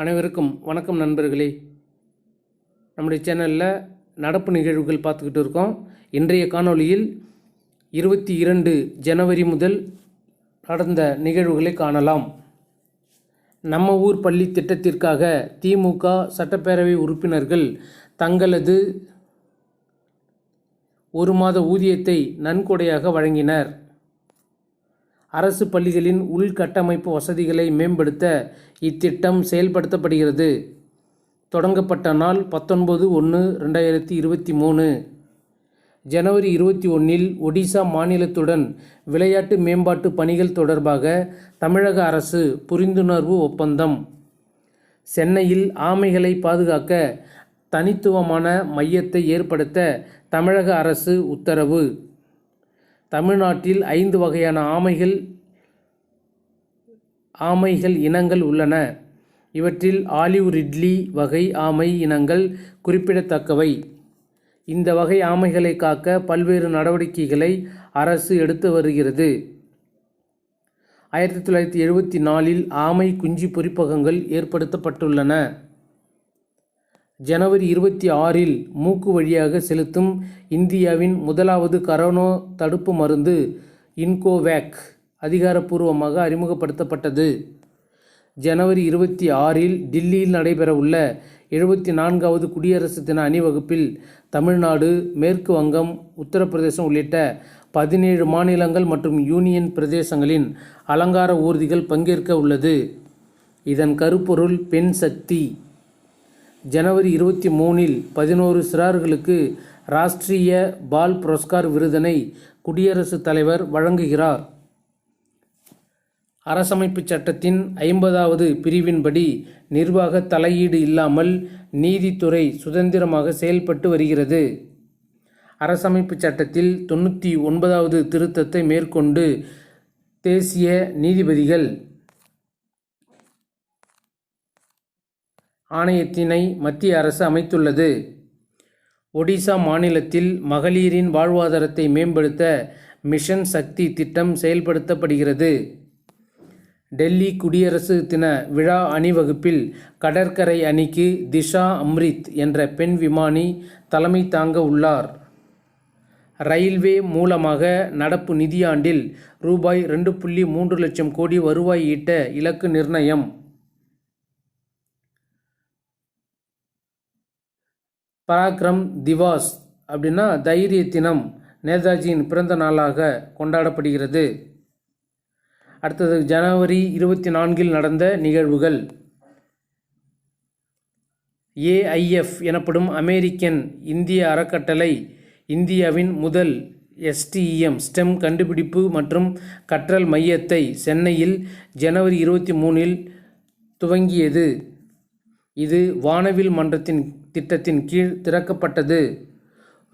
அனைவருக்கும் வணக்கம் நண்பர்களே. நம்முடைய சேனலில் நடப்பு நிகழ்வுகள் பார்த்துக்கிட்டு இருக்கோம். இன்றைய காணொளியில் இருபத்தி இரண்டு ஜனவரி முதல் நடந்த நிகழ்வுகளை காணலாம். நம்ம ஊர் பள்ளி திட்டத்திற்காக திமுக சட்டப்பேரவை உறுப்பினர்கள் தங்களது ஒரு மாத ஊதியத்தை நன்கொடையாக வழங்கினர். அரசு பள்ளிகளின் உள்கட்டமைப்பு வசதிகளை மேம்படுத்த இத்திட்டம் செயல்படுத்தப்படுகிறது. தொடங்கப்பட்ட நாள் பத்தொன்பது ஒன்று ரெண்டாயிரத்தி இருபத்தி மூணு. ஜனவரி இருபத்தி ஒன்றில் ஒடிசா மாநிலத்துடன் விளையாட்டு மேம்பாட்டு பணிகள் தொடர்பாக தமிழக அரசு புரிந்துணர்வு ஒப்பந்தம். சென்னையில் ஆமைகளை பாதுகாக்க தனித்துவமான மையத்தை ஏற்படுத்த தமிழக அரசு உத்தரவு. தமிழ்நாட்டில் ஐந்து வகையான ஆமைகள் ஆமைகள் இனங்கள் உள்ளன. இவற்றில் ஆலிவ் ரிட்லி வகை ஆமை இனங்கள் குறிப்பிடத்தக்கவை. இந்த வகை ஆமைகளை காக்க பல்வேறு நடவடிக்கைகளை அரசு எடுத்து வருகிறது. ஆயிரத்தி தொள்ளாயிரத்தி எழுபத்தி நாலில் ஆமை குஞ்சு பொறிப்பகங்கள் ஏற்படுத்தப்பட்டுள்ளன. ஜனவரி இருபத்தி ஆறில் மூக்கு வழியாக செலுத்தும் இந்தியாவின் முதலாவது கரோனா தடுப்பு மருந்து இன்கோவேக் அதிகாரப்பூர்வமாக அறிமுகப்படுத்தப்பட்டது. ஜனவரி இருபத்தி ஆறில் டில்லியில் நடைபெறவுள்ள எழுபத்தி நான்காவது குடியரசு தின அணிவகுப்பில் தமிழ்நாடு மேற்கு வங்கம் உத்தரப்பிரதேசம் உள்ளிட்ட பதினேழு மாநிலங்கள் மற்றும் யூனியன் பிரதேசங்களின் அலங்கார ஊர்திகள் பங்கேற்க உள்ளது இதன் கருப்பொருள் பெண் சக்தி. ஜனவரி இருபத்தி மூணில் பதினோரு சிறார்களுக்கு ராஷ்டிரிய பால் புரஸ்கார் விருதினை குடியரசுத் தலைவர் வழங்குகிறார். அரசமைப்புச் சட்டத்தின் ஐம்பதாவது பிரிவின்படி நிர்வாக தலையீடு இல்லாமல் நீதித்துறை சுதந்திரமாக செயல்பட்டு வருகிறது. அரசமைப்புச் சட்டத்தில் தொண்ணூற்றி ஒன்பதாவது திருத்தத்தை மேற்கொண்டு தேசிய நீதிபதிகள் ஆணையத்தினை மத்திய அரசு அமைத்துள்ளது. ஒடிசா மாநிலத்தில் மகளிரின் வாழ்வாதாரத்தை மேம்படுத்த மிஷன் சக்தி திட்டம் செயல்படுத்தப்படுகிறது. டெல்லி குடியரசு தின விழா அணிவகுப்பில் கடற்கரை அணிக்கு திஷா அம்ரித் என்ற பெண் விமானி தலைமை தாங்க உள்ளார். ரயில்வே மூலமாக நடப்பு நிதியாண்டில் ரூபாய் ரெண்டு புள்ளி மூன்று லட்சம் கோடி வருவாய் ஈட்ட இலக்கு நிர்ணயம். பராக்ரம் திவாஸ் அப்படின்னா தைரிய தினம் நேதாஜியின் பிறந்த நாளாக கொண்டாடப்படுகிறது. அடுத்தது ஜனவரி இருபத்தி நான்கில் நடந்த நிகழ்வுகள். ஏஐஎஃப் எனப்படும் அமெரிக்கன் இந்திய அறக்கட்டளை இந்தியாவின் முதல் எஸ்டிஇஎம் ஸ்டெம் கண்டுபிடிப்பு மற்றும் கற்றல் மையத்தை சென்னையில் ஜனவரி இருபத்தி மூணில் துவங்கியது. இது வானவில் மன்றத்தின் திட்டத்தின் கீழ் திறக்கப்பட்டது.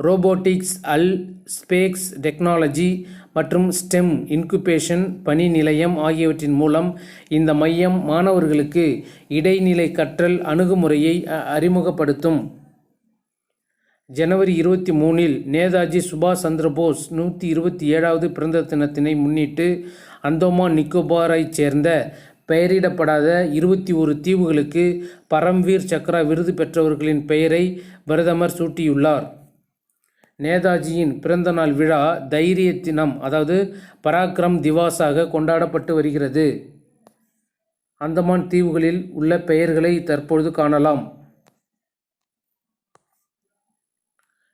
ரோபோட்டிக்ஸ் அல் ஸ்பேக்ஸ் டெக்னாலஜி மற்றும் ஸ்டெம் இன்குபேஷன் பணி நிலையம் ஆகியவற்றின் மூலம் இந்த மையம் மாணவர்களுக்கு இடைநிலை கற்றல் அணுகுமுறையை அ- அறிமுகப்படுத்தும். ஜனவரி இருபத்தி மூணில் நேதாஜி சுபாஷ் சந்திரபோஸ் நூற்றி இருபத்தி ஏழாவது பிறந்த தினத்தினை முன்னிட்டு அந்தோமான் நிக்கோபாரைச் சேர்ந்த பெயரிடப்படாத இருபத்தி ஒரு தீவுகளுக்கு பரம்வீர் சக்ரா விருது பெற்றவர்களின் பெயரை பிரதமர் சூட்டியுள்ளார். நேதாஜியின் பிறந்தநாள் விழா தைரிய தினம் அதாவது பராக்கிரம் திவாஸாக கொண்டாடப்பட்டு வருகிறது. அந்தமான் தீவுகளில் உள்ள பெயர்களை தற்பொழுது காணலாம்.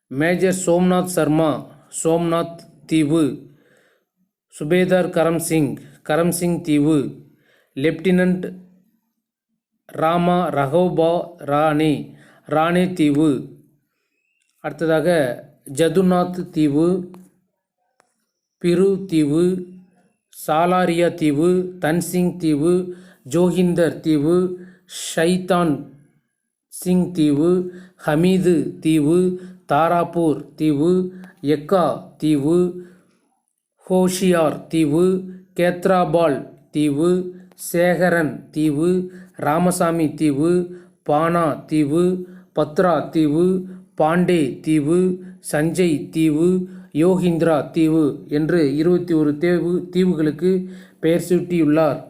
மேஜர் சோம்நாத் சர்மா சோம்நாத் தீவு சுபேதார் கரம் சிங் கரம் சிங் தீவு லெப்டினன்ட் ராமா ரகோபா ராணி ராணி தீவு. அடுத்ததாக ஜதுநாத் தீவு பிரு தீவு சாலாரியா தீவு தன்சிங் தீவு ஜோகிந்தர் தீவு ஷைதான் சிங் தீவு ஹமீது தீவு தாராப்பூர் தீவு எக்கா தீவு ஹோஷியார் தீவு கேத்ராபால் தீவு சேகரன் தீவு ராமசாமி தீவு பானா தீவு பத்ரா தீவு பாண்டே தீவு சஞ்சய் தீவு யோகிந்திரா தீவு என்று இருபத்தி ஒரு தீவு தீவுகளுக்கு பெயர் சூட்டியுள்ளார்.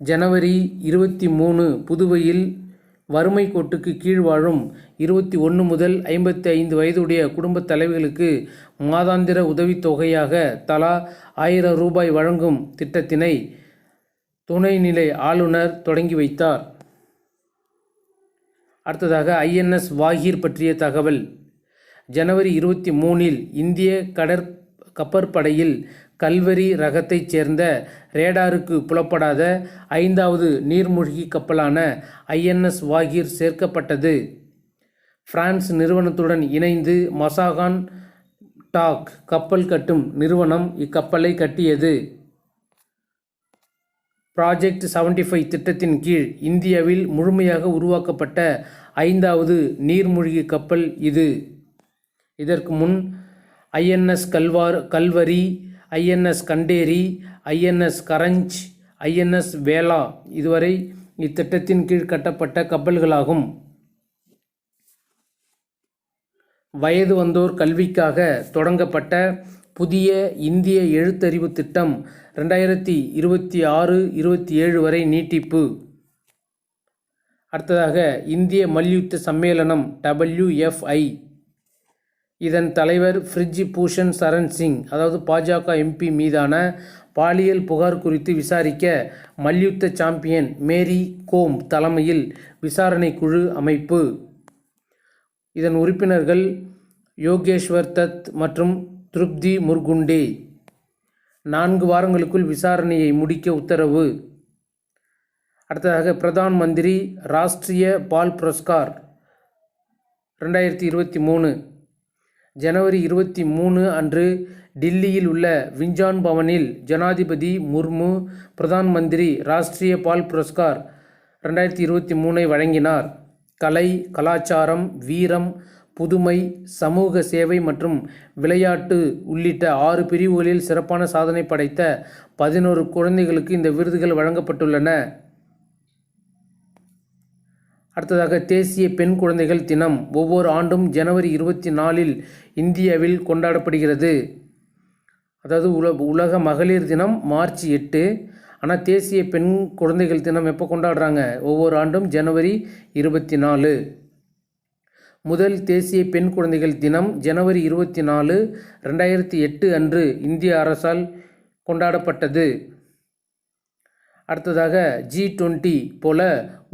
ஜனவரி இருபத்தி மூணு புதுவையில் வறுமை கோட்டுக்கு கீழ் வாழும் இருபத்தி ஒன்று முதல் ஐம்பத்தி ஐந்து வயதுடைய குடும்பத் தலைவிகளுக்கு மாதாந்திர உதவித்தொகையாக தலா ஆயிரம் ரூபாய் வழங்கும் திட்டத்தினை துணைநிலை ஆளுநர் தொடங்கி வைத்தார். அடுத்ததாக ஐஎன்எஸ் வாகீர் பற்றிய தகவல். ஜனவரி இருபத்தி மூணில் இந்திய கடற் கப்பற்படையில் கல்வரி ரகத்தைச் சேர்ந்த ரேடாருக்கு புலப்படாத ஐந்தாவது நீர்மூழ்கி கப்பலான ஐஎன்எஸ் வாகீர் சேர்க்கப்பட்டது. பிரான்ஸ் நிறுவனத்துடன் இணைந்து மசாகான் டாக் கப்பல் கட்டும் நிறுவனம் இக்கப்பலை கட்டியது. ப்ராஜெக்ட் 75 ஃபைவ் திட்டத்தின் கீழ் இந்தியாவில் முழுமையாக உருவாக்கப்பட்ட ஐந்தாவது நீர்மூழ்கி கப்பல் இது. இதற்கு முன் INS Kalvar Kalvari INS Khanderi INS Karanj INS Vela இதுவரை இத்திட்டத்தின் கீழ் கட்டப்பட்ட கப்பல்களாகும். வயது வந்தோர் கல்விக்காக தொடங்கப்பட்ட புதிய இந்திய எழுத்தறிவு திட்டம் ரெண்டாயிரத்தி இருபத்தி ஆறு இருபத்தி ஏழு வரை நீட்டிப்பு. அடுத்ததாக இந்திய மல்யுத்த சம்மேளனம் டபிள்யூஎஃப்ஐ இதன் தலைவர் ஃப்ரிட்ஜ் பூஷன் சரண் சிங் அதாவது பாஜக எம்பி மீதான பாலியல் புகார் குறித்து விசாரிக்க மல்யுத்த சாம்பியன் மேரி கோம் தலைமையில் விசாரணை குழு அமைப்பு. இதன் உறுப்பினர்கள் யோகேஸ்வர் தத் மற்றும் திருப்தி முர்குண்டே. நான்கு வாரங்களுக்குள் விசாரணையை முடிக்க உத்தரவு. அடுத்ததாக பிரதான் மந்திரி ராஷ்ட்ரிய பால் புரஸ்கார் ரெண்டாயிரத்தி இருபத்தி மூணு. ஜனவரி இருபத்தி மூணு அன்று டில்லியில் உள்ள விஞ்ஞான் பவனில் ஜனாதிபதி முர்மு பிரதான் மந்திரி ராஷ்ட்ரிய பால் புரஸ்கார் ரெண்டாயிரத்தி இருபத்தி மூணை வழங்கினார். கலை கலாச்சாரம் வீரம் புதுமை சமூக சேவை மற்றும் விளையாட்டு உள்ளிட்ட ஆறு பிரிவுகளில் சிறப்பான சாதனை படைத்த பதினோரு குழந்தைகளுக்கு இந்த விருதுகள் வழங்கப்பட்டுள்ளன. அடுத்ததாக தேசிய பெண் குழந்தைகள் தினம் ஒவ்வொரு ஆண்டும் ஜனவரி இருபத்தி நாலில் இந்தியாவில் கொண்டாடப்படுகிறது. அதாவது உல உலக மகளிர் தினம் மார்ச் எட்டு. ஆனால் தேசிய பெண் குழந்தைகள் தினம் எப்போ கொண்டாடுறாங்க? ஒவ்வொரு ஆண்டும் ஜனவரி இருபத்தி நாலு. முதல் தேசிய பெண் குழந்தைகள் தினம் ஜனவரி இருபத்தி நாலு ரெண்டாயிரத்தி எட்டு அன்று இந்திய அரசால் கொண்டாடப்பட்டது. அடுத்ததாக ஜி டுவெண்ட்டி போல்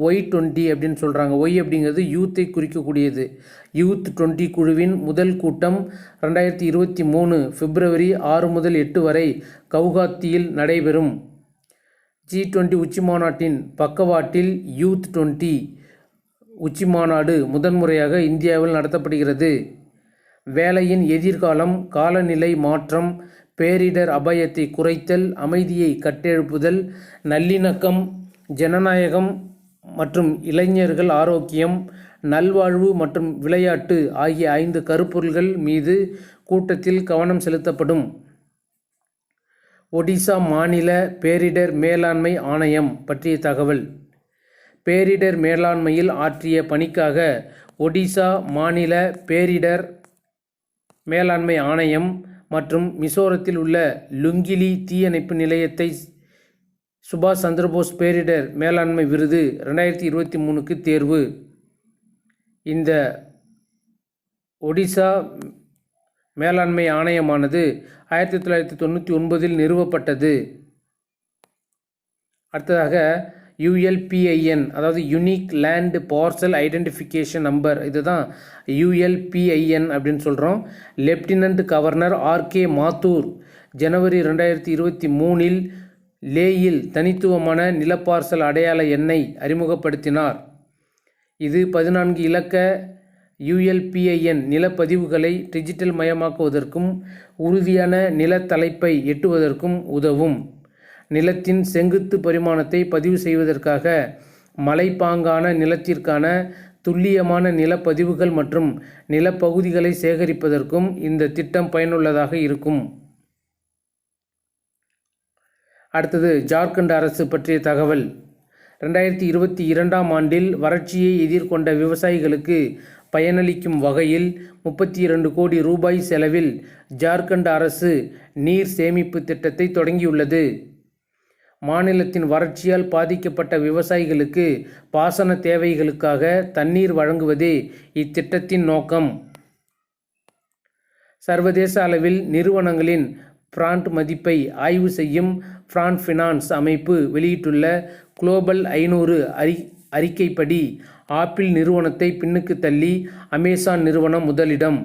ஒய் டுவெண்ட்டி அப்படின்னு சொல்கிறாங்க ஒய் அப்படிங்கிறது யூத்தை குறிக்கக்கூடியது. யூத் டுவெண்ட்டி குழுவின் முதல் கூட்டம் ரெண்டாயிரத்தி இருபத்தி மூணு பிப்ரவரி ஆறு முதல் எட்டு வரை கவுகாத்தியில் நடைபெறும். ஜி டுவெண்ட்டி உச்சி மாநாட்டின் பக்கவாட்டில் யூத் டுவெண்ட்டி உச்சி மாநாடு முதன்முறையாக இந்தியாவில் நடத்தப்படுகிறது. வேலையின் எதிர்காலம் காலநிலை மாற்றம் பேரிடர் அபாயத்தை குறைத்தல் அமைதியை கட்டெழுப்புதல் நல்லிணக்கம் ஜனநாயகம் மற்றும் இளைஞர்கள் ஆரோக்கியம் நல்வாழ்வு மற்றும் விளையாட்டு ஆகிய ஐந்து கருப்பொருள்கள் மீது கூட்டத்தில் கவனம் செலுத்தப்படும். ஒடிசா மாநில பேரிடர் மேலாண்மை ஆணையம் பற்றிய தகவல். பேரிடர் மேலாண்மையில் ஆற்றிய பணிக்காக ஒடிசா மாநில பேரிடர் மேலாண்மை ஆணையம் மற்றும் மிசோரத்தில் உள்ள லுங்கிலி தீயணைப்பு நிலையத்தை சுபாஷ் சந்திரபோஸ் பேரிடர் மேலாண்மை விருது ரெண்டாயிரத்தி இருபத்தி மூணுக்கு தேர்வு. இந்த ஒடிசா மேலாண்மை ஆணையமானது ஆயிரத்தி தொள்ளாயிரத்தி தொண்ணூற்றி ஒன்பதில் நிறுவப்பட்டது. அடுத்ததாக யுஎல்பிஐஎன் அதாவது unique land parcel identification number இதுதான் யுஎல்பிஐஎன் அப்படின்னு சொல்கிறோம் லெப்டினன்ட் கவர்னர் ஆர்கே மாத்தூர் ஜனவரி ரெண்டாயிரத்தி இருபத்தி மூணில் லேயில் தனித்துவமான நிலப்பார்சல் அடையாள எண்ணை அறிமுகப்படுத்தினார். இது பதினான்கு இலக்க யுஎல்பிஐஎன் நிலப்பதிவுகளை டிஜிட்டல் மயமாக்குவதற்கும் உறுதியான நிலத்தலைப்பை எட்டுவதற்கும் உதவும். நிலத்தின் செங்குத்து பரிமாணத்தை பதிவு செய்வதற்காக மலைப்பாங்கான நிலத்திற்கான துல்லியமான நிலப்பதிவுகள் மற்றும் நிலப்பகுதிகளை சேகரிப்பதற்கும் இந்த திட்டம் பயனுள்ளதாக இருக்கும். அடுத்தது ஜார்க்கண்ட் அரசு பற்றிய தகவல். ரெண்டாயிரத்தி இருபத்தி இரண்டாம் ஆண்டில் வறட்சியை எதிர்கொண்ட விவசாயிகளுக்கு பயனளிக்கும் வகையில் முப்பத்தி இரண்டு கோடி ரூபாய் செலவில் ஜார்க்கண்ட் அரசு நீர் சேமிப்பு திட்டத்தை தொடங்கியுள்ளது. மாநிலத்தின் வறட்சியால் பாதிக்கப்பட்ட விவசாயிகளுக்கு பாசன தேவைகளுக்காக தண்ணீர் வழங்குவதே இத்திட்டத்தின் நோக்கம். சர்வதேச அளவில் நிறுவனங்களின் பிராண்ட் மதிப்பை ஆய்வு செய்யும் பிராண்ட் ஃபினான்ஸ் அமைப்பு வெளியிட்டுள்ள குளோபல் ஐநூறு அறி அறிக்கைப்படி ஆப்பிள் நிறுவனத்தை பின்னுக்கு தள்ளி அமேசான் நிறுவனம் முதலிடம்.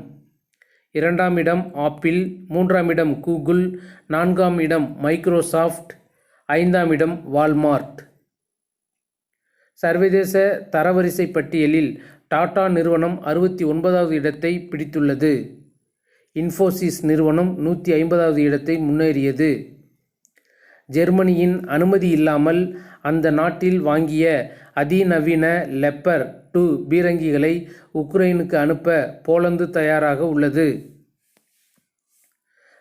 இரண்டாம் இடம் ஆப்பிள் மூன்றாம் இடம் கூகுள் நான்காம் இடம் மைக்ரோசாஃப்ட் ஐந்தாம் இடம் வால்மார்ட். சர்வதேச தரவரிசை பட்டியலில் டாடா நிறுவனம் அறுபத்தி ஒன்பதாவது இடத்தை பிடித்துள்ளது. இன்ஃபோசிஸ் நிறுவனம் நூற்றி ஐம்பதாவது இடத்தை முன்னேறியது. ஜெர்மனியின் அனுமதி இல்லாமல் அந்த நாட்டில் வாங்கிய அதிநவீன லெப்பர் டூ பீரங்கிகளை உக்ரைனுக்கு அனுப்ப போலந்து தயாராக உள்ளது.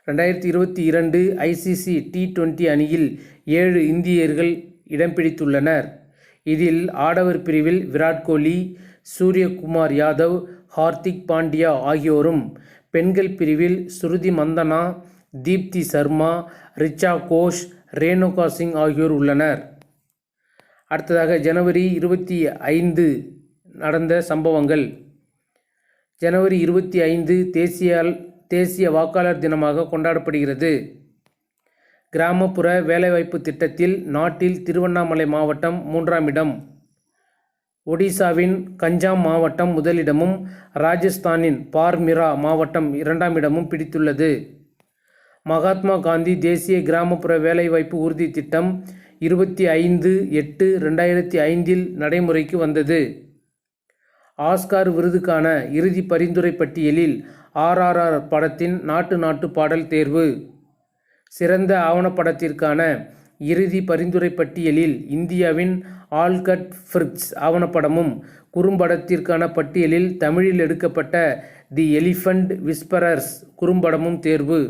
ரெண்டாயிரத்தி இருபத்தி இரண்டு ஐசிசி டி டுவெண்ட்டி அணியில் ஏழு இந்தியர்கள் இடம் பிடித்துள்ளனர். இதில் ஆடவர் பிரிவில் விராட் கோலி சூரியகுமார் யாதவ் ஹார்திக் பாண்டியா ஆகியோரும். பெண்கள் பிரிவில் ஸ்ருதி மந்தனா தீப்தி சர்மா ரிச்சா கோஷ் ரேணுகா சிங் ஆகியோர் உள்ளனர். அடுத்ததாக ஜனவரி இருபத்தி ஐந்து நடந்த சம்பவங்கள். ஜனவரி இருபத்தி ஐந்து தேசிய தேசிய வாக்காளர் தினமாக கொண்டாடப்படுகிறது. கிராமப்புற வேலைவாய்ப்பு திட்டத்தில் நாட்டில் திருவண்ணாமலை மாவட்டம் மூன்றாம் இடம். ஒடிசாவின் கஞ்சாம் மாவட்டம் முதலிடமும் ராஜஸ்தானின் பார்மிரா மாவட்டம் இரண்டாம் இடமும் பிடித்துள்ளது. மகாத்மா காந்தி தேசிய கிராமப்புற வேலைவாய்ப்பு உறுதி திட்டம் இருபத்தி ஐந்து எட்டு ரெண்டாயிரத்தி ஐந்தில் நடைமுறைக்கு வந்தது. ஆஸ்கார் விருதுக்கான இறுதி பரிந்துரை பட்டியலில் ஆர்ஆர்ஆர் படத்தின் நாட்டு நாட்டு பாடல் தேர்வு. சிறந்த ஆவணப்படத்திற்கான இறுதி பரிந்துரை பட்டியலில் இந்தியாவின் ஆல்கட் ஃப்ரிட்ஸ் ஆவணப்படமும் குறும்படத்திற்கான பட்டியலில் தமிழில் எடுக்கப்பட்ட தி எலிஃபண்ட் விஸ்பரர்ஸ் குறும்படமும் தேர்வு.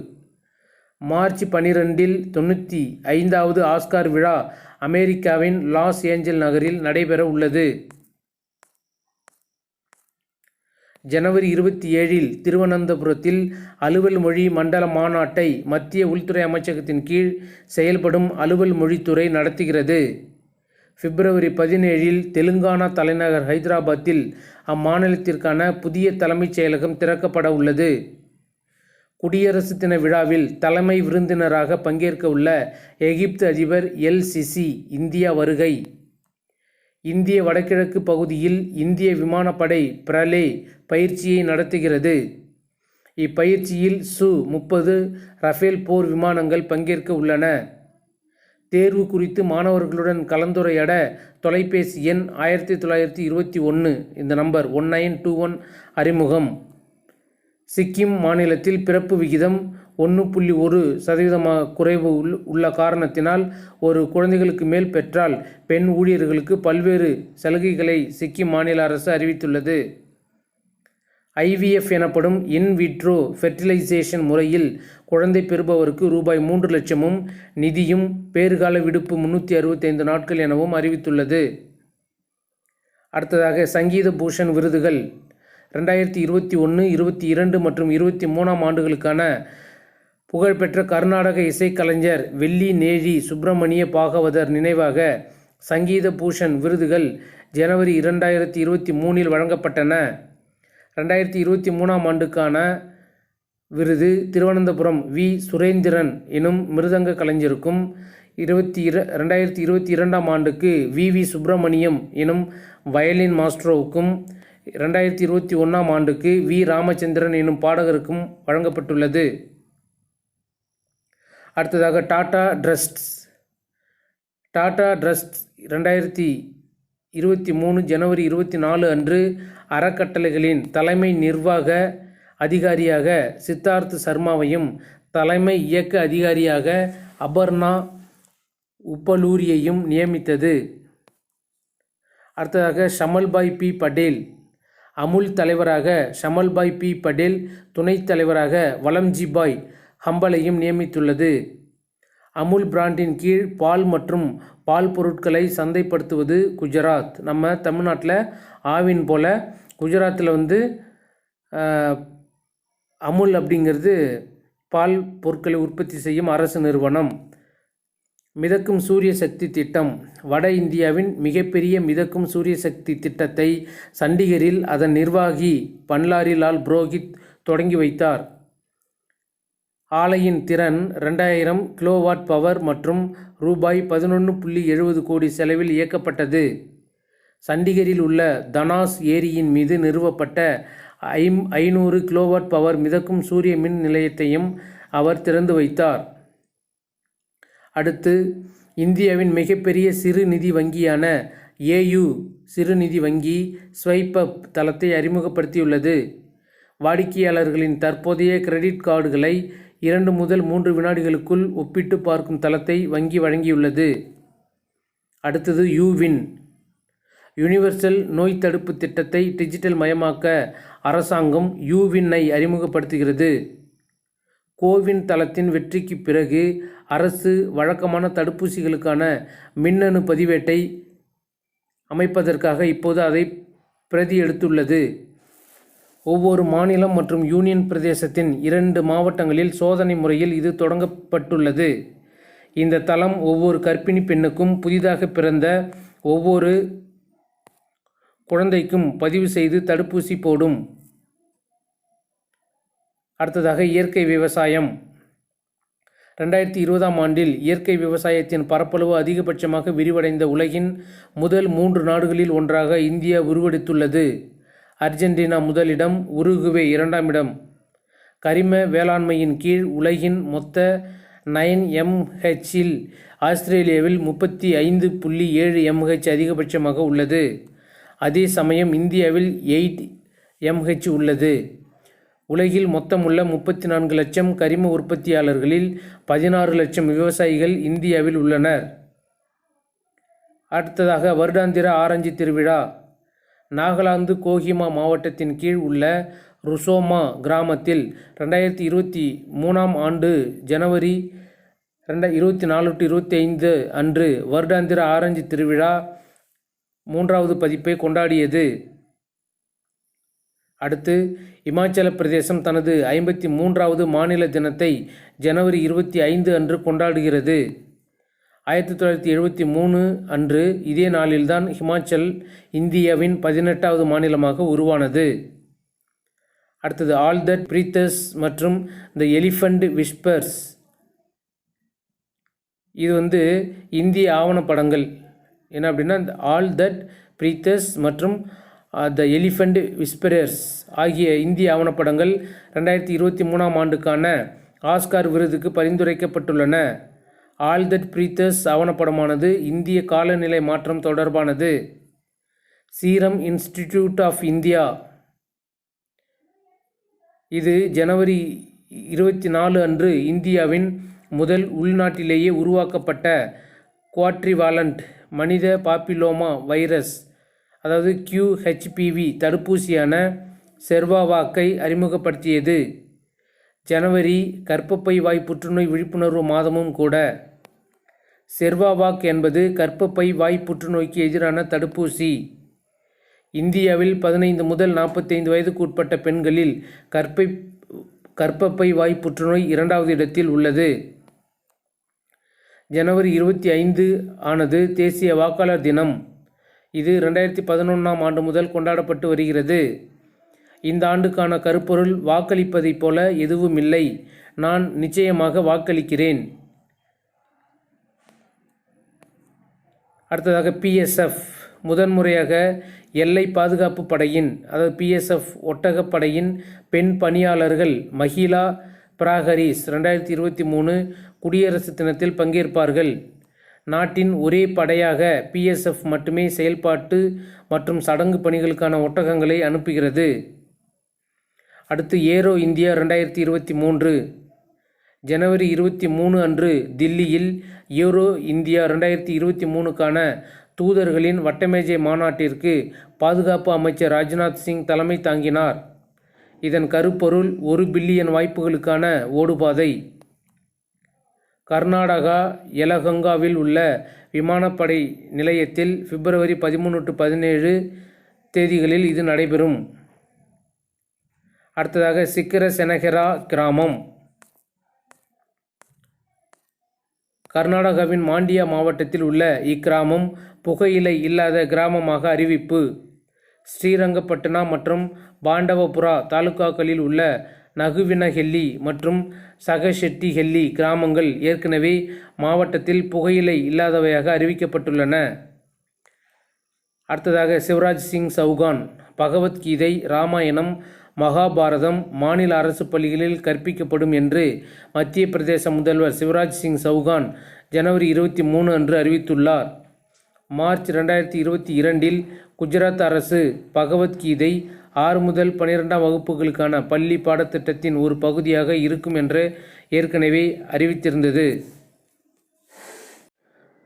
மார்ச் பனிரெண்டில் தொண்ணூற்றி ஐந்தாவது ஆஸ்கார் விழா அமெரிக்காவின் லாஸ் ஏஞ்சல் நகரில் நடைபெற உள்ளது. ஜனவரி இருபத்தி ஏழில் திருவனந்தபுரத்தில் அலுவல் மொழி மண்டல மாநாட்டை மத்திய உள்துறை அமைச்சகத்தின் கீழ் செயல்படும் அலுவல் மொழித்துறை நடத்துகிறது. பிப்ரவரி பதினேழில் தெலுங்கானா தலைநகர் ஹைதராபாத்தில் அம்மாநிலத்திற்கான புதிய தலைமைச் செயலகம் திறக்கப்பட உள்ளது. குடியரசு தின விழாவில் தலைமை விருந்தினராக பங்கேற்க உள்ள எகிப்து அதிபர் எல் சிசி இந்தியா வருகை. இந்திய வடகிழக்கு பகுதியில் இந்திய விமானப்படை பிரலே பயிற்சியை நடத்துகிறது. இப்பயிற்சியில் சு முப்பது ரஃபேல் போர் விமானங்கள் பங்கேற்க உள்ளன. தேர்வு குறித்து மாணவர்களுடன் கலந்துரையாட தொலைபேசி எண் ஆயிரத்தி தொள்ளாயிரத்தி இருபத்தி ஒன்று இந்த number one nine two one அறிமுகம். சிக்கிம் மாநிலத்தில் பிறப்பு விகிதம் ஒன்று புள்ளி ஒரு சதவீதமாக குறைவு உள்ள காரணத்தினால் ஒரு குழந்தைகளுக்கு மேல் பெற்றால் பெண் ஊழியர்களுக்கு பல்வேறு சலுகைகளை சிக்கிம் மாநில அரசு அறிவித்துள்ளது. ஐவிஎஃப் எனப்படும் இன் விட்ரோ ஃபெர்டிலைசேஷன் முறையில் குழந்தை பெறுபவருக்கு ரூபாய் மூன்று லட்சமும் நிதியும் பேறுகால விடுப்பு முன்னூற்றி அறுபத்தைந்து நாட்கள் எனவும் அறிவித்துள்ளது. அடுத்ததாக சங்கீத பூஷன் விருதுகள். ரெண்டாயிரத்தி இருபத்தி ஒன்று இருபத்தி இரண்டு மற்றும் இருபத்தி மூணாம் ஆண்டுகளுக்கான புகழ்பெற்ற கர்நாடக இசைக்கலைஞர் வெள்ளி நேழி சுப்பிரமணிய பாகவதர் நினைவாக சங்கீத பூஷன் விருதுகள் ஜனவரி இரண்டாயிரத்தி இருபத்தி மூணில் வழங்கப்பட்டன. ரெண்டாயிரத்தி இருபத்தி மூணாம் ஆண்டுக்கான விருது திருவனந்தபுரம் வி. சுரேந்திரன் எனும் மிருதங்க கலைஞருக்கும் இருபத்தி இர ரெண்டாயிரத்தி இருபத்தி இரண்டாம் ஆண்டுக்கு வி. வி. சுப்பிரமணியம் எனும் வயலின் மாஸ்ட்ரோவுக்கும் ரெண்டாயிரத்தி இருபத்தி ஒன்றாம் ஆண்டுக்கு வி. ராமச்சந்திரன் எனும் பாடகருக்கும் வழங்கப்பட்டுள்ளது. அடுத்ததாக டாடா ட்ரஸ்ட்ஸ். டாடா ட்ரஸ்ட் ரெண்டாயிரத்தி இருபத்தி மூணு ஜனவரி இருபத்தி நாலு அன்று அறக்கட்டளைகளின் தலைமை நிர்வாக அதிகாரியாக சித்தார்த் சர்மாவையும் தலைமை இயக்க அதிகாரியாக அபர்ணா உப்பலூரியையும் நியமித்தது. அடுத்ததாக ஷமல்பாய் பி. படேல் அமுல் தலைவராக ஷமல்பாய் பி. படேல் துணைத் தலைவராக வலம்ஜிபாய் ஹம்பலையும் நியமித்துள்ளது. அமுல் பிராண்டின் கீழ் பால் மற்றும் பால் பொருட்களை சந்தைப்படுத்துவது குஜராத். நம்ம தமிழ்நாட்டில் ஆவின் போல் குஜராத்தில் வந்து அமுல் அப்படிங்கிறது பால் பொருட்களை உற்பத்தி செய்யும் அரசு நிறுவனம். மிதக்கும் சூரிய சக்தி திட்டம். வட இந்தியாவின் மிகப்பெரிய மிதக்கும் சூரிய சக்தி திட்டத்தை சண்டிகரில் அதன் நிர்வாகி பன்லாரிலால் புரோஹித் தொடங்கி வைத்தார். ஆலையின் திறன் ரெண்டாயிரம் கிலோவாட் பவர் மற்றும் ரூபாய் பதினொன்று புள்ளி எழுபது கோடி செலவில் இயக்கப்பட்டது. சண்டிகரில் உள்ள தனாஸ் ஏரியின் மீது நிறுவப்பட்ட ஐம் ஐநூறு கிலோவாட் பவர் மிதக்கும் சூரிய மின் நிலையத்தையும் அவர் திறந்து வைத்தார். அடுத்து இந்தியாவின் மிகப்பெரிய சிறு நிதி வங்கியான ஏயு சிறுநிதி வங்கி ஸ்வைப் அப் தளத்தை அறிமுகப்படுத்தியுள்ளது. வாடிக்கையாளர்களின் தற்போதைய கிரெடிட் கார்டுகளை இரண்டு முதல் மூன்று வினாடிகளுக்குள் ஒப்பிட்டு பார்க்கும் தளத்தை வங்கி வழங்கியுள்ளது. அடுத்தது யூவின். யுனிவர்சல் நோய் தடுப்பு திட்டத்தை டிஜிட்டல் மயமாக்க அரசாங்கம் யூவின்னை அறிமுகப்படுத்துகிறது. கோவின் தளத்தின் வெற்றிக்கு பிறகு அரசு வழக்கமான தடுப்பூசிகளுக்கான மின்னணு பதிவேட்டை அமைப்பதற்காக இப்போது அதை பிரதி எடுத்துள்ளது. ஒவ்வொரு மாநிலம் மற்றும் யூனியன் பிரதேசத்தின் இரண்டு மாவட்டங்களில் சோதனை முறையில் இது தொடங்கப்பட்டுள்ளது. இந்த தளம் ஒவ்வொரு கர்ப்பிணி பெண்ணுக்கும் புதிதாக பிறந்த ஒவ்வொரு குழந்தைக்கும் பதிவு செய்து தடுப்பூசி போடும். அடுத்ததாக இயற்கை விவசாயம். ரெண்டாயிரத்தி இருபதாம் ஆண்டில் இயற்கை விவசாயத்தின் பரப்பளவு அதிகபட்சமாக விரிவடைந்த உலகின் முதல் மூன்று நாடுகளில் ஒன்றாக இந்தியா உருவெடுத்துள்ளது. அர்ஜென்டினா முதலிடம் உருகுவே இரண்டாம் இடம். கரிம வேளாண்மையின் கீழ் உலகின் மொத்த நைன் எம்ஹெச்சில் ஆஸ்திரேலியாவில் முப்பத்தி ஐந்து புள்ளி ஏழு எம்ஹெச் அதிகபட்சமாக உள்ளது. அதே சமயம் இந்தியாவில் எயிட் எம்ஹெச் உள்ளது. உலகில் மொத்தமுள்ள முப்பத்தி நான்கு லட்சம் கரிம உற்பத்தியாளர்களில் பதினாறு லட்சம் விவசாயிகள் இந்தியாவில் உள்ளனர். அடுத்ததாக வருடாந்திர ஆரஞ்சு திருவிழா. நாகாலாந்து கோஹிமா மாவட்டத்தின் கீழ் உள்ள ருசோமா கிராமத்தில் ரெண்டாயிரத்தி இருபத்தி மூணாம் ஆண்டு ஜனவரி ரெண்டா இருபத்தி நாலு டு இருபத்தி ஐந்து அன்று வருடாந்திர ஆரஞ்சு திருவிழா மூன்றாவது பதிப்பை கொண்டாடியது. அடுத்து இமாச்சல பிரதேசம் தனது ஐம்பத்தி மூன்றாவது மாநில தினத்தை ஜனவரி இருபத்தி ஐந்து அன்று கொண்டாடுகிறது. ஆயிரத்தி தொள்ளாயிரத்தி எழுபத்தி மூணு அன்று இதே நாளில்தான் ஹிமாச்சல் இந்தியாவின் பதினெட்டாவது மாநிலமாக உருவானது. அடுத்தது ஆல் தட் பிரீத்தஸ் மற்றும் த எலிஃபண்ட் விஸ்பர்ஸ். இது வந்து இந்திய ஆவணப்படங்கள். என்ன அப்படின்னா ஆல் தட் பிரீத்தஸ் மற்றும் த எலிஃபண்ட் விஸ்பரர்ஸ் ஆகிய இந்திய ஆவணப்படங்கள் ரெண்டாயிரத்தி இருபத்தி மூணாம் ஆண்டுக்கான ஆஸ்கார் விருதுக்கு பரிந்துரைக்கப்பட்டுள்ளன. ஆல் தட் பிரீத்தஸ் ஆவணப்படமானது இந்திய காலநிலை மாற்றம் தொடர்பானது. சீரம் இன்ஸ்டிடியூட் ஆஃப் இந்தியா இது ஜனவரி இருபத்தி நாலு அன்று இந்தியாவின் முதல் உள்நாட்டிலேயே உருவாக்கப்பட்ட குவாட்ரிவாலண்ட் மனித பாப்பிலோமா வைரஸ் அதாவது கியூஹெச்பிவி தடுப்பூசியான செர்வாவாக்கை அறிமுகப்படுத்தியது. ஜனவரி கர்ப்பப்பை வாய் புற்றுநோய் விழிப்புணர்வு மாதமும் கூட. செர்வாவாக் என்பது கர்ப்பப்பை வாய் புற்றுநோய்க்கு எதிரான தடுப்பூசி. இந்தியாவில் பதினைந்து முதல் நாற்பத்தைந்து வயதுக்கு உட்பட்ட பெண்களில் கற்பை கர்ப்பப்பை வாய் புற்றுநோய் இரண்டாவது இடத்தில் உள்ளது. ஜனவரி இருபத்தி ஐந்து ஆனது தேசிய வாக்காளர் தினம். இது ரெண்டாயிரத்தி பதினொன்றாம் ஆண்டு முதல் கொண்டாடப்பட்டு வருகிறது. இந்த ஆண்டுக்கான கருப்பொருள் வாக்களிப்பதைப் போல எதுவும் இல்லை. நான் நிச்சயமாக வாக்களிக்கிறேன். அடுத்ததாக பிஎஸ்எஃப் முதன்முறையாக எல்லை பாதுகாப்பு படையின் அதாவது பிஎஸ்எஃப் ஒட்டகப் படையின் பெண் பணியாளர்கள் மஹிலா பிராகரிஸ் ரெண்டாயிரத்தி இருபத்தி மூணு குடியரசு தினத்தில் பங்கேற்பார்கள். நாட்டின் ஒரே படையாக பிஎஸ்எஃப் மட்டுமே செயல்பாட்டு மற்றும் சடங்கு பணிகளுக்கான ஒட்டகங்களை அனுப்புகிறது. அடுத்து ஏரோ இந்தியா ரெண்டாயிரத்தி இருபத்தி மூன்று. ஜனவரி இருபத்தி மூணு அன்று தில்லியில் ஏரோ இந்தியா ரெண்டாயிரத்தி இருபத்தி மூணுக்கான தூதர்களின் வட்டமேஜை மாநாட்டிற்கு பாதுகாப்பு அமைச்சர் ராஜ்நாத் சிங் தலைமை தாங்கினார். இதன் கருப்பொருள் ஒரு பில்லியன் வாய்ப்புகளுக்கான ஓடுபாதை. கர்நாடகா எலகங்காவில் உள்ள விமானப்படை நிலையத்தில் பிப்ரவரி பதிமூணு டு பதினேழு தேதிகளில் இது நடைபெறும். அடுத்ததாக சிக்கிர செனகெரா கிராமம். கர்நாடகாவின் மாண்டியா மாவட்டத்தில் உள்ள இக்கிராமம் புகையிலை இல்லாத கிராமமாக அறிவிப்பு. ஸ்ரீரங்கப்பட்டனா மற்றும் பாண்டவபுரா தாலுகாக்களில் உள்ள நகுவினஹெல்லி மற்றும் சகஷெட்டிஹெல்லி கிராமங்கள் ஏற்கனவே மாவட்டத்தில் புகையிலை இல்லாதவையாக அறிவிக்கப்பட்டுள்ளன. அடுத்ததாக சிவராஜ் சிங் சௌகான் பகவத்கீதை ராமாயணம் மகாபாரதம் மாநில அரசு பள்ளிகளில் கற்பிக்கப்படும் என்று மத்திய பிரதேச முதல்வர் சிவராஜ் சிங் சௌகான் ஜனவரி இருபத்தி மூணு அன்று அறிவித்துள்ளார். மார்ச் ரெண்டாயிரத்தி இருபத்தி இரண்டில் குஜராத் அரசு பகவத்கீதை ஆறு முதல் பனிரெண்டாம் வகுப்புகளுக்கான பள்ளி பாடத்திட்டத்தின் ஒரு பகுதியாக இருக்கும் என்று ஏற்கனவே அறிவித்திருந்தது.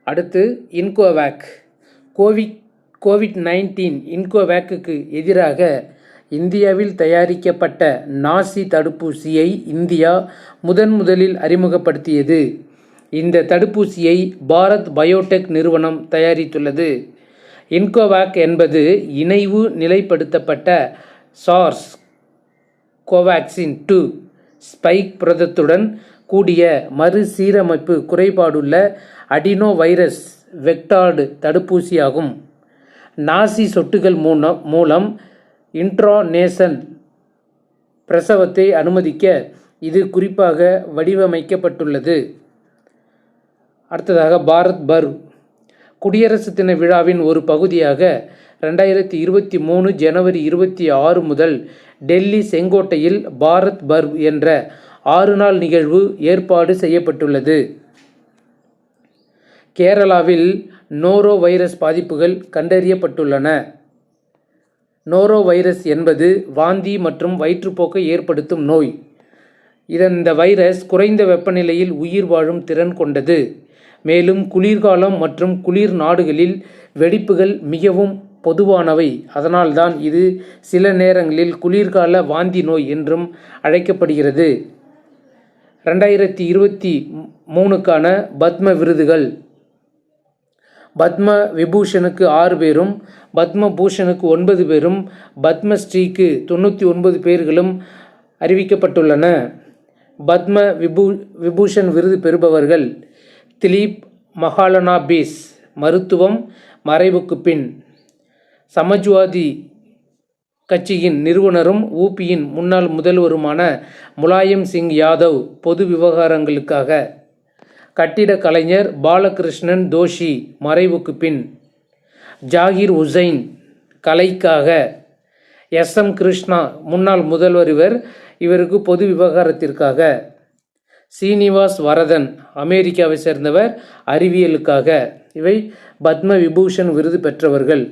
அடுத்து இன்கோவேக். கோவிட் கோவிட் நைன்டீன் இன்கோவேக்குக்கு எதிராக இந்தியாவில் தயாரிக்கப்பட்ட நாசி தடுப்பூசியை இந்தியா முதன் முதலில் அறிமுகப்படுத்தியது. இந்த தடுப்பூசியை பாரத் பயோடெக் நிறுவனம் தயாரித்துள்ளது. இன்கோவேக் என்பது இணைவு நிலைப்படுத்தப்பட்ட சார்ஸ் கோவாக்சின் டூ ஸ்பைக் புரதத்துடன் கூடிய மறுசீரமைப்பு குறைபாடுள்ள அடினோ வைரஸ் வெக்டார்டு தடுப்பூசியாகும். நாசி சொட்டுகள் மூலம் மூலம் இன்ட்ரானேசல் பிரசவத்தை அனுமதிக்க இது குறிப்பாக வடிவமைக்கப்பட்டுள்ளது. அடுத்ததாக பாரத் பர்வ் குடியரசு தின விழாவின் ஒரு பகுதியாக ரெண்டாயிரத்தி இருபத்தி மூணு ஜனவரி இருபத்தி ஆறு முதல் டெல்லி செங்கோட்டையில் பாரத் பர்வ் என்ற ஆறு நாள் நிகழ்வு ஏற்பாடு செய்யப்பட்டுள்ளது. கேரளாவில் நோரோ வைரஸ் பாதிப்புகள் கண்டறியப்பட்டுள்ளன. நோரோ வைரஸ் என்பது வாந்தி மற்றும் வயிற்றுப்போக்கை ஏற்படுத்தும் நோய். இதன் இந்த வைரஸ் குறைந்த வெப்பநிலையில் உயிர் வாழும் திறன் கொண்டது. மேலும் குளிர்காலம் மற்றும் குளிர் நாடுகளில் வெடிப்புகள் மிகவும் பொதுவானவை. அதனால்தான் இது சில நேரங்களில் குளிர்கால வாந்தி நோய் என்றும் அழைக்கப்படுகிறது. ரெண்டாயிரத்தி இருபத்தி மூணுக்கான பத்ம விருதுகள். பத்ம விபூஷனுக்கு ஆறு பேரும் பத்ம பூஷனுக்கு ஒன்பது பேரும் பத்மஸ்ரீக்கு தொண்ணூற்றி ஒன்பது பேர்களும் அறிவிக்கப்பட்டுள்ளன. பத்ம விபூ விபூஷன் விருது பெறுபவர்கள் திலீப் மகாலனாபீஸ் மருத்துவம் மறைவுக்கு பின். சமாஜ்வாதி கட்சியின் நிறுவனரும் ஊபியின் முன்னாள் முதல்வருமான முலாயம் சிங் யாதவ் பொது விவகாரங்களுக்காக கட்டிட கலைஞர் பாலகிருஷ்ணன் தோஷி மறைவுக்கு பின் ஜாகிர் உசைன் கலைக்காக எஸ் எம் கிருஷ்ணா முன்னாள் முதல்வர் இவர். இவருக்கு பொது விவகாரத்திற்காக சீனிவாஸ் வரதன் அமெரிக்காவை சேர்ந்தவர் அறிவியலுக்காக. இவை பத்ம விபூஷன் விருது பெற்றவர்கள்.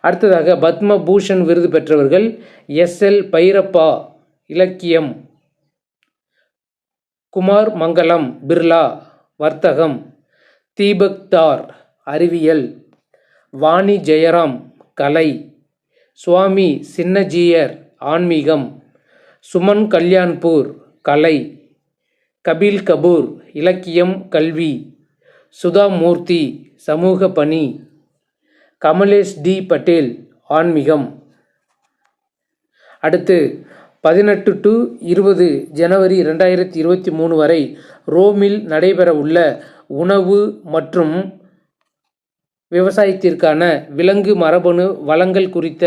அடுத்ததாக பத்ம பூஷன் விருது பெற்றவர்கள் எஸ் எல் பைரப்பா இலக்கியம் குமார் மங்கலம் பிர்லா வர்த்தகம். தீபக்தார் அறிவியல். வாணி ஜெயராம் கலை. சுவாமி சின்னஜீயர் ஆன்மீகம். சுமன் கல்யாண்பூர் கலை. கபில் கபூர் இலக்கியம் கல்வி. சுதா மூர்த்தி சமூக பணி. கமலேஷ் டி பட்டேல் ஆன்மீகம். அடுத்து பதினெட்டு டு இருபது ஜனவரி ரெண்டாயிரத்தி இருபத்தி மூணு வரை ரோமில் நடைபெற உள்ள உணவு மற்றும் விவசாயத்திற்கான விலங்கு மரபணு வளங்கள் குறித்த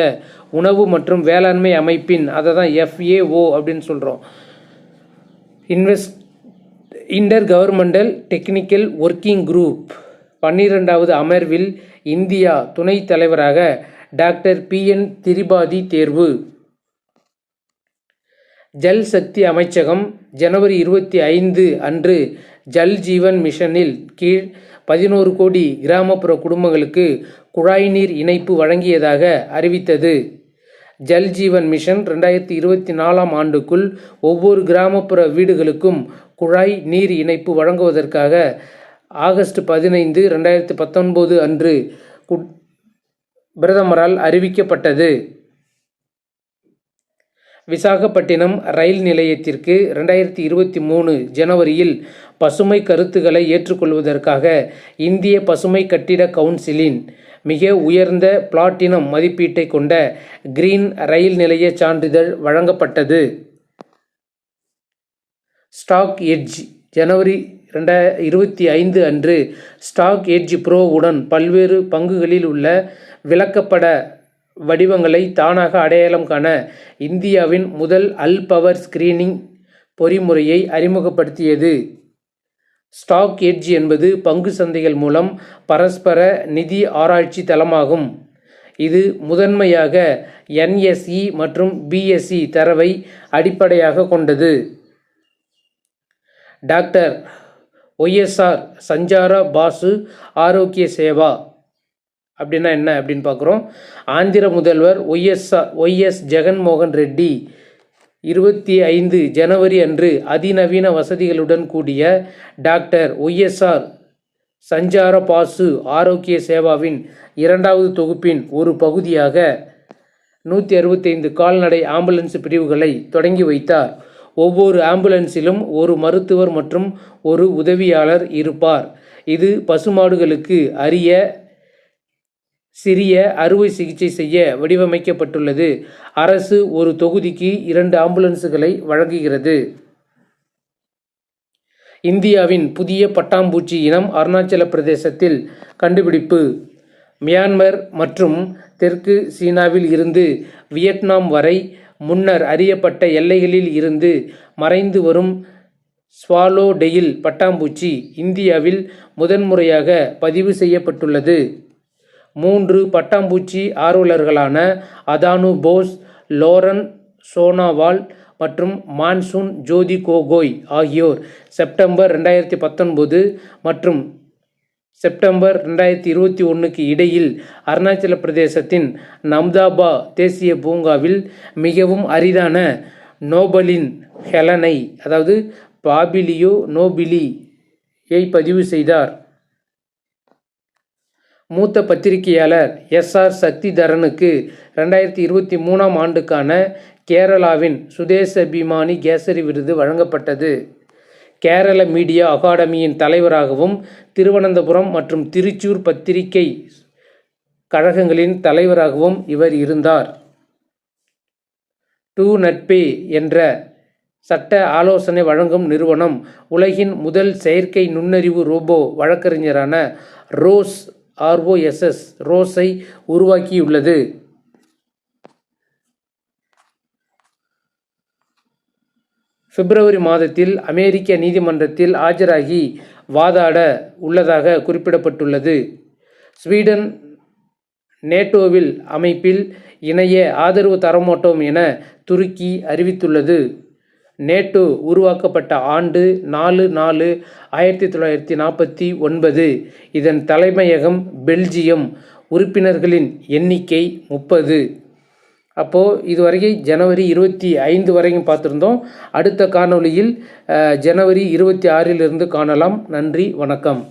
உணவு மற்றும் வேளாண்மை அமைப்பின் அதை தான் எஃப்ஏஓ அப்படின்னு சொல்கிறோம் invest intergovernmental technical working group பன்னிரெண்டாவது அமர்வில் இந்தியா துணைத் தலைவராக டாக்டர் பி என் திரிபாதி தேர்வு. ஜல் சக்தி அமைச்சகம் ஜனவரி இருபத்தி ஐந்து அன்று ஜல் ஜீவன் மிஷனில் கீழ் பதினோரு கோடி கிராமப்புற குடும்பங்களுக்கு குழாய் நீர் இணைப்பு வழங்கியதாக அறிவித்தது. ஜல் ஜீவன் மிஷன் ரெண்டாயிரத்தி இருபத்தி நாலாம் ஆண்டுக்குள் ஒவ்வொரு கிராமப்புற வீடுகளுக்கும் குழாய் நீர் இணைப்பு வழங்குவதற்காக ஆகஸ்ட் பதினைந்து ரெண்டாயிரத்தி பத்தொன்பது அன்று பிரதமரால் அறிவிக்கப்பட்டது. விசாகப்பட்டினம் ரயில் நிலையத்திற்கு ரெண்டாயிரத்தி இருபத்தி மூணு ஜனவரியில் பசுமை கருத்துக்களை ஏற்றுக்கொள்வதற்காக இந்திய பசுமை கட்டிட கவுன்சிலின் மிக உயர்ந்த பிளாட்டினம் மதிப்பீட்டை கொண்ட கிரீன் ரயில் நிலைய சான்றிதழ் வழங்கப்பட்டது. ஸ்டாக் எட்ஜ் ஜனவரி ரெண்டா இருபத்தி ஐந்து அன்று ஸ்டாக் எட்ஜ் ப்ரோவுடன் பல்வேறு பங்குகளில் உள்ள விளக்கப்பட வடிவங்களை தானாக அடையாளம் காண இந்தியாவின் முதல் அல் பவர் ஸ்கிரீனிங் பொறிமுறையை அறிமுகப்படுத்தியது. ஸ்டாக் எட்ஜ் என்பது பங்கு சந்தைகள் மூலம் பரஸ்பர நிதி ஆராய்ச்சி தளமாகும். இது முதன்மையாக என்எஸ்இ மற்றும் பிஎஸ்இ தரவை அடிப்படையாக கொண்டது. டாக்டர் ஒய்எஸ்ஆர் சஞ்சார பாசு ஆரோக்கிய சேவா. அப்படின்னா என்ன அப்படின்னு பார்க்குறோம். ஆந்திர முதல்வர் ஒய்எஸ் ஒய்எஸ் ஜெகன்மோகன் ரெட்டி இருபத்தி ஐந்து ஜனவரி அன்று அதிநவீன வசதிகளுடன் கூடிய டாக்டர் ஒய்எஸ்ஆர் சஞ்சார பாசு ஆரோக்கிய சேவாவின் இரண்டாவது தொகுப்பின் ஒரு பகுதியாக நூற்றி அறுபத்தைந்து கால்நடை ஆம்புலன்ஸ் பிரிவுகளை தொடங்கி வைத்தார். ஒவ்வொரு ஆம்புலன்ஸிலும் ஒரு மருத்துவர் மற்றும் ஒரு உதவியாளர் இருப்பார். இது பசுமாடுகளுக்கு அரிய சிறிய அறுவை சிகிச்சை செய்ய வடிவமைக்கப்பட்டுள்ளது. அரசு ஒரு தொகுதிக்கு இரண்டு ஆம்புலன்ஸுகளை வழங்குகிறது. இந்தியாவின் புதிய பட்டாம்பூச்சி இனம் அருணாச்சல பிரதேசத்தில் கண்டுபிடிப்பு. மியான்மர் மற்றும் தெற்கு சீனாவில் இருந்து வியட்நாம் வரை முன்னர் அறியப்பட்ட எல்லைகளில் இருந்து மறைந்து வரும் ஸ்வாலோடெயில் பட்டாம்பூச்சி இந்தியாவில் முதன்முறையாக பதிவு செய்யப்பட்டுள்ளது. மூன்று பட்டாம்பூச்சி ஆர்வலர்களான அதானு போஸ் லோரன் சோனாவால் மற்றும் மான்சூன் ஜோதி கோகோய் ஆகியோர் செப்டம்பர் ரெண்டாயிரத்தி பத்தொன்பது மற்றும் செப்டம்பர் ரெண்டாயிரத்தி இருபத்தி ஒன்றுக்கு இடையில் அருணாச்சல பிரதேசத்தின் நம்தாபா தேசிய பூங்காவில் மிகவும் அரிதான நோபலின் ஹெலனை அதாவது பாபிலியோ நோபிலியை பதிவு செய்தார். மூத்த பத்திரிகையாளர் எஸ் ஆர் சக்திதரனுக்கு ரெண்டாயிரத்தி இருபத்தி மூணாம் ஆண்டுக்கான கேரளாவின் சுதேசபிமானி கேசரி விருது வழங்கப்பட்டது. கேரள மீடியா அகாடமியின் தலைவராகவும் திருவனந்தபுரம் மற்றும் திருச்சூர் பத்திரிகை கழகங்களின் தலைவராகவும் இவர் இருந்தார். டூ நட்பே என்ற சட்ட ஆலோசனை வழங்கும் நிறுவனம் உலகின் முதல் செயற்கை நுண்ணறிவு ரோபோ வழக்கறிஞரான ரோஸ் ஆர்ஓஎஸ்எஸ் ரோஸை உருவாக்கியுள்ளது. பிப்ரவரி மாதத்தில் அமெரிக்க நீதிமன்றத்தில் ஆஜராகி வாதாட உள்ளதாக குறிப்பிடப்பட்டுள்ளது. ஸ்வீடன் நேட்டோவில் அமைப்பில் இணைய ஆதரவு தரமாட்டோம் என துருக்கி அறிவித்துள்ளது. நேட்டோ உருவாக்கப்பட்ட ஆண்டு நாலு நாலு ஆயிரத்தி தொள்ளாயிரத்தி நாற்பத்தி ஒன்பது. இதன் தலைமையகம் பெல்ஜியம் உறுப்பினர்களின் எண்ணிக்கை முப்பது. அப்போது இதுவரைக்கும் ஜனவரி இருபத்தி ஐந்து வரைக்கும் பார்த்துருந்தோம். அடுத்த காணொளியில் ஜனவரி இருபத்தி ஆறிலிருந்து காணலாம். நன்றி வணக்கம்.